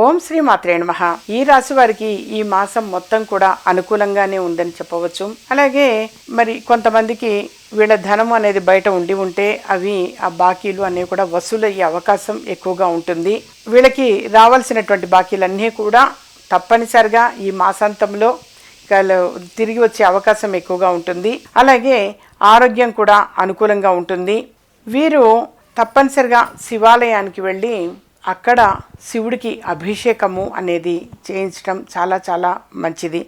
ఓం శ్రీ మాత్రే నమ. ఈ రాశి వారికి ఈ మాసం మొత్తం కూడా అనుకూలంగానే ఉందని చెప్పవచ్చు. అలాగే మరి కొంతమందికి వీళ్ళ ధనం అనేది బయట ఉండి ఉంటే అవి ఆ బాకీలు అనేవి కూడా వసూలయ్యే అవకాశం ఎక్కువగా ఉంటుంది. వీళ్ళకి రావాల్సినటువంటి బాకీలన్నీ కూడా తప్పనిసరిగా ఈ మాసాంతంలో తిరిగి వచ్చే అవకాశం ఎక్కువగా ఉంటుంది. అలాగే ఆరోగ్యం కూడా అనుకూలంగా ఉంటుంది. వీరు తప్పనిసరిగా శివాలయానికి వెళ్ళి అక్కడ శివుడికి అభిషేకము అనేది చేయించడం చాలా చాలా మంచిది.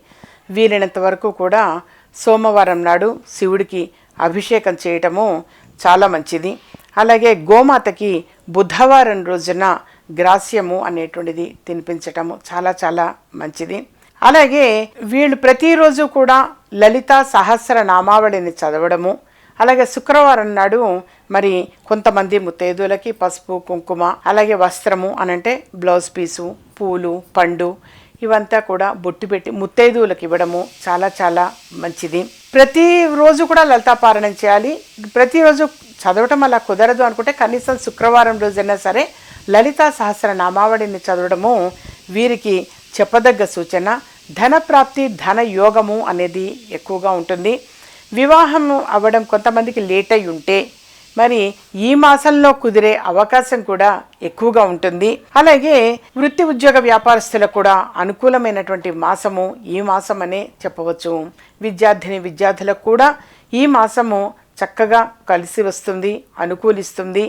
వీలైనంత వరకు కూడా సోమవారం నాడు శివుడికి అభిషేకం చేయటము చాలా మంచిది. అలాగే గోమాతకి బుధవారం రోజున గ్రాస్యము అనేటువంటిది తినిపించటము చాలా చాలా మంచిది. అలాగే వీళ్ళు ప్రతిరోజు కూడా లలిత సహస్ర నామావళిని చదవడము అలాగే శుక్రవారం నాడు మరి కొంతమంది ముత్తైదులకి పసుపు కుంకుమ అలాగే వస్త్రము అనంటే బ్లౌజ్ పీసు పూలు పండు ఇవంతా కూడా బొట్టు పెట్టి ముత్తైదువులకు ఇవ్వడము చాలా చాలా మంచిది. ప్రతిరోజు కూడా లలితాపారణం చేయాలి. ప్రతిరోజు చదవటం అలా కుదరదు అనుకుంటే కనీసం శుక్రవారం రోజైనా సరే లలితా సహస్ర నామావళిని చదవడము వీరికి చెప్పదగ్గ సూచన. ధన ప్రాప్తి ధన యోగము అనేది ఎక్కువగా ఉంటుంది. వివాహం అవ్వడం కొంతమందికి లేట్ అయి ఉంటే మరి ఈ మాసంలో కుదిరే అవకాశం కూడా ఎక్కువగా ఉంటుంది. అలాగే వృత్తి ఉద్యోగ వ్యాపారస్తులకు కూడా అనుకూలమైనటువంటి మాసము ఈ మాసం అనే చెప్పవచ్చు. విద్యార్థిని విద్యార్థులకు కూడా ఈ మాసము చక్కగా కలిసి వస్తుంది అనుకూలిస్తుంది.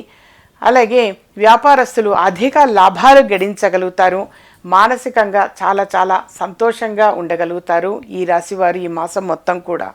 అలాగే వ్యాపారస్తులు అధిక లాభాలు గడించగలుగుతారు. మానసికంగా చాలా చాలా సంతోషంగా ఉండగలుగుతారు ఈ రాశివారు ఈ మాసం మొత్తం కూడా.